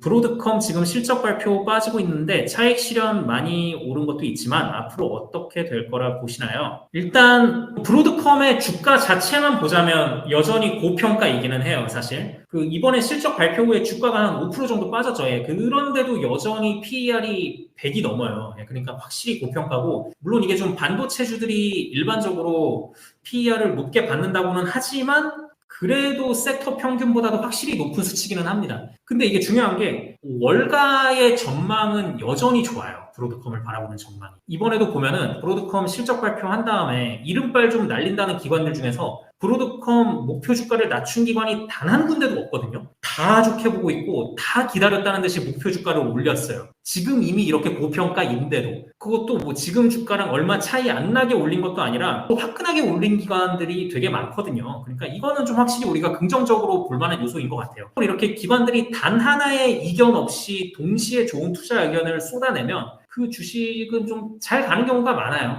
브로드컴 지금 실적 발표 빠지고 있는데 차익 실현 많이 오른 것도 있지만 앞으로 어떻게 될 거라 보시나요? 일단 브로드컴의 주가 자체만 보자면 여전히 고평가이기는 해요, 사실. 그 이번에 실적 발표 후에 주가가 한 5% 정도 빠졌죠. 예. 그런데도 여전히 PER이 100이 넘어요. 예, 그러니까 확실히 고평가고 물론 이게 좀 반도체주들이 일반적으로 PER을 높게 받는다고는 하지만 그래도 섹터 평균보다도 확실히 높은 수치기는 합니다. 근데 이게 중요한 게 월가의 전망은 여전히 좋아요. 브로드컴을 바라보는 전망이. 이번에도 보면은 브로드컴 실적 발표한 다음에 이른발 좀 날린다는 기관들 중에서 브로드컴 목표 주가를 낮춘 기관이 단 한 군데도 없거든요. 다 좋게 보고 있고 다 기다렸다는 듯이 목표 주가를 올렸어요. 지금 이미 이렇게 고평가인데도 그것도 뭐 지금 주가랑 얼마 차이 안 나게 올린 것도 아니라 또 화끈하게 올린 기관들이 되게 많거든요. 그러니까 이거는 좀 확실히 우리가 긍정적으로 볼 만한 요소인 것 같아요. 이렇게 기관들이 단 하나의 이견 없이 동시에 좋은 투자 의견을 쏟아내면 그 주식은 좀 잘 가는 경우가 많아요.